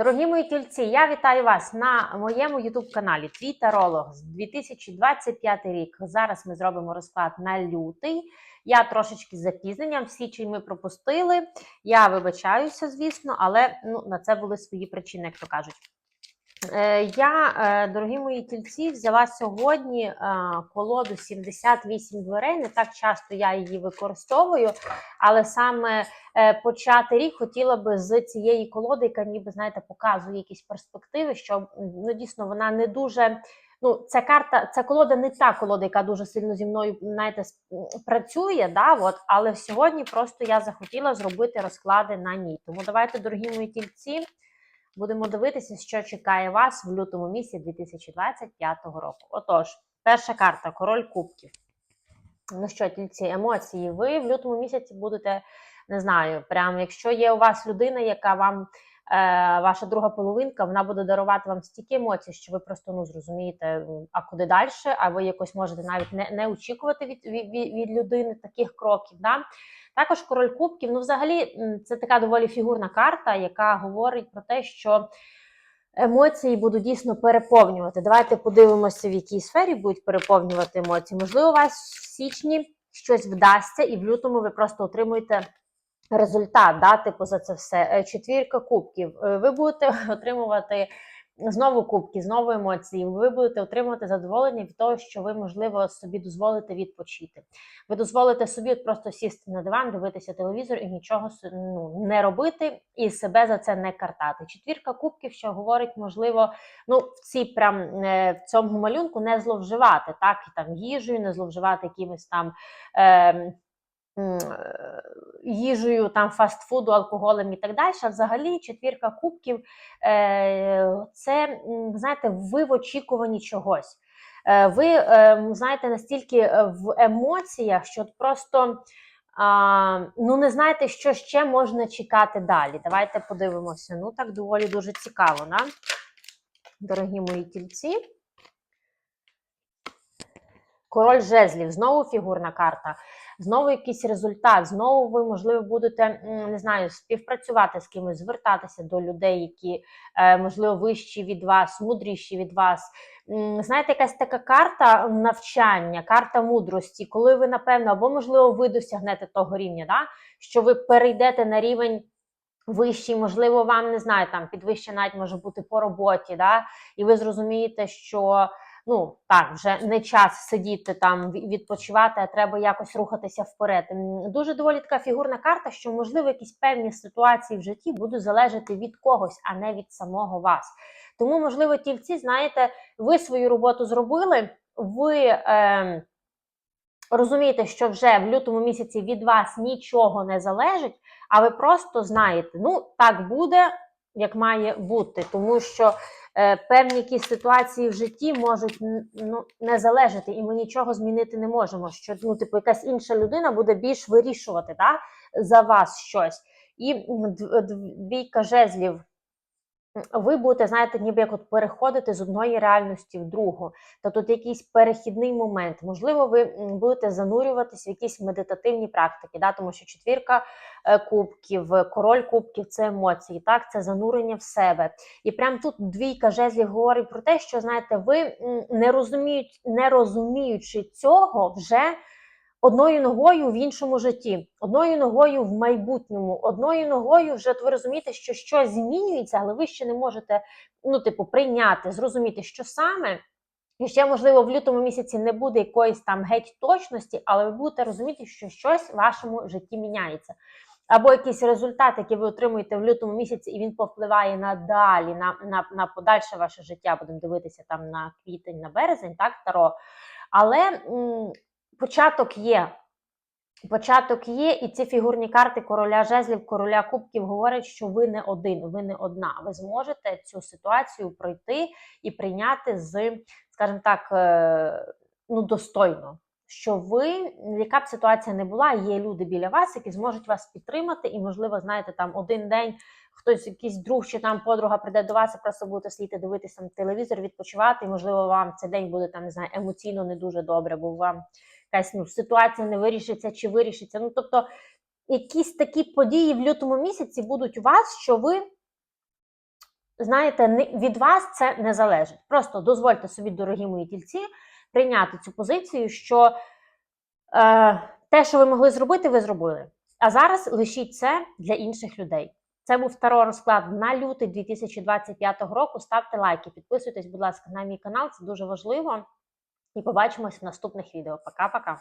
Дорогі мої тільці, я вітаю вас на моєму youtube каналі Твій Таролог з 2025 рік. Зараз ми зробимо розклад на лютий. Я трошечки з запізненням, січень ми пропустили. Я вибачаюся, звісно, але ну, на це були свої причини, як то кажуть. Е, Я, е, дорогі мої тільці, взяла сьогодні е, колоду 78 дверей. Не так часто я її використовую, але саме почати рік хотіла би з цієї колоди, яка ніби знаєте, показує якісь перспективи, що ну дійсно вона не дуже. Ну, ця карта, ця колода не та колода, яка дуже сильно зі мною знаєте, працює, да, от, але сьогодні просто я захотіла зробити розклади на ній. Тому давайте, дорогі мої тільці, будемо дивитися, що чекає вас в лютому місяці 2025 року. Отож, перша карта король кубків. Ну що, тільці емоції. Ви в лютому місяці будете, не знаю, прям якщо є у вас людина, яка вам, ваша друга половинка, вона буде дарувати вам стільки емоцій, що ви просто ну зрозумієте, а куди далі, а ви якось можете навіть не, не очікувати від, від, від від людини таких кроків. Да? Також король кубків, ну взагалі це така доволі фігурна карта, яка говорить про те, що емоції будуть дійсно переповнювати. Давайте подивимося, в якій сфері будуть переповнювати емоції. Можливо, у вас в січні щось вдасться, і в лютому ви просто отримуєте результат, да, типу за це все. Е, Четвірка кубків. Е, Ви будете отримувати. Знову кубки, знову емоції. Ви будете отримувати задоволення від того, що ви, можливо, собі дозволите відпочити. Ви дозволите собі просто сісти на диван, дивитися телевізор і нічого ну, не робити, і себе за це не картати. Четвірка кубків, що говорить, можливо, ну в цій прям е, в цьому малюнку не зловживати, так і там їжею, не зловживати якимись там. Е, Їжею, там фастфуду, алкоголем і так далі. Взагалі четвірка кубків е, це, знаєте, ви в очікуванні чогось. Е, Ви е, знаєте, настільки е, в емоціях, що просто ну не знаєте, що ще можна чекати далі. Давайте подивимося. Ну, так доволі дуже цікаво, да? дорогі мої тільці. Король жезлів, знову фігурна карта, знову якийсь результат, знову ви, можливо, будете не знаю, співпрацювати з кимось, звертатися до людей, які, е, можливо, вищі від вас, мудріші від вас. Знаєте, якась така карта навчання, карта мудрості, коли ви, напевно, або, можливо, ви досягнете того рівня, да? що ви перейдете на рівень. Вищий, можливо, вам не знаю, там підвищення навіть може бути по роботі, да? і ви зрозумієте, що ну так, вже не час сидіти там ві- відпочивати, а треба якось рухатися вперед. Дуже доволі така фігурна карта, що можливо якісь певні ситуації в житті будуть залежати від когось, а не від самого вас. Тому, можливо, тільці, знаєте, ви свою роботу зробили, ви. Е, Розумієте, що вже в лютому місяці від вас нічого не залежить, а ви просто знаєте, ну так буде, як має бути, тому що певні якісь ситуації в житті можуть ну, не залежати, і ми нічого змінити не можемо. Що ну, типу, якась інша людина буде більш вирішувати да, за вас щось. І двійка жезлів. Ви будете, знаєте, ніби як от переходити з одної реальності в другу. Та тут якийсь перехідний момент. Можливо, ви будете занурюватись в якісь медитативні практики, да? тому що четвірка е, кубків, король кубків це емоції, так, це занурення в себе. І прямо тут двійка жезлів говорить про те, що знаєте, ви не розуміють, не розуміючи цього, вже одною ногою в іншому житті, одною ногою в майбутньому, одною ногою вже ви розумієте, що щось змінюється, але ви ще не можете ну, типу, прийняти, зрозуміти, що саме. І ще, можливо, в лютому місяці не буде якоїсь там геть точності, але ви будете розуміти, що щось в вашому житті міняється. Або якийсь результат, який ви отримуєте в лютому місяці, і він повпливає надалі, на, на, на подальше ваше життя. Будемо дивитися там на квітень, на березень, так, Таро. Але початок є. Початок є, і ці фігурні карти короля жезлів, короля кубків говорять, що ви не один, ви не одна. Ви зможете цю ситуацію пройти і прийняти з, скажімо так, е, ну, достойно. Що ви, яка б ситуація не була, є люди біля вас, які зможуть вас підтримати, і, можливо, знаєте, там один день хтось, якийсь друг чи там подруга прийде до вас, і просто будете сидіти, дивитися там телевізор, відпочивати, і, можливо, вам цей день буде там, не знаю, емоційно не дуже добре, бо вам якась ну, ситуація не вирішиться чи вирішиться. Ну, тобто, якісь такі події в лютому місяці будуть у вас, що ви знаєте, від вас це не залежить. Просто дозвольте собі, дорогі мої тільці, прийняти цю позицію, що е, те, що ви могли зробити, ви зробили. А зараз лишіть це для інших людей. Це був таро розклад на лютий 2025 року. Ставте лайки, підписуйтесь, будь ласка, на мій канал, це дуже важливо. І побачимось в наступних відео. Пока-пока.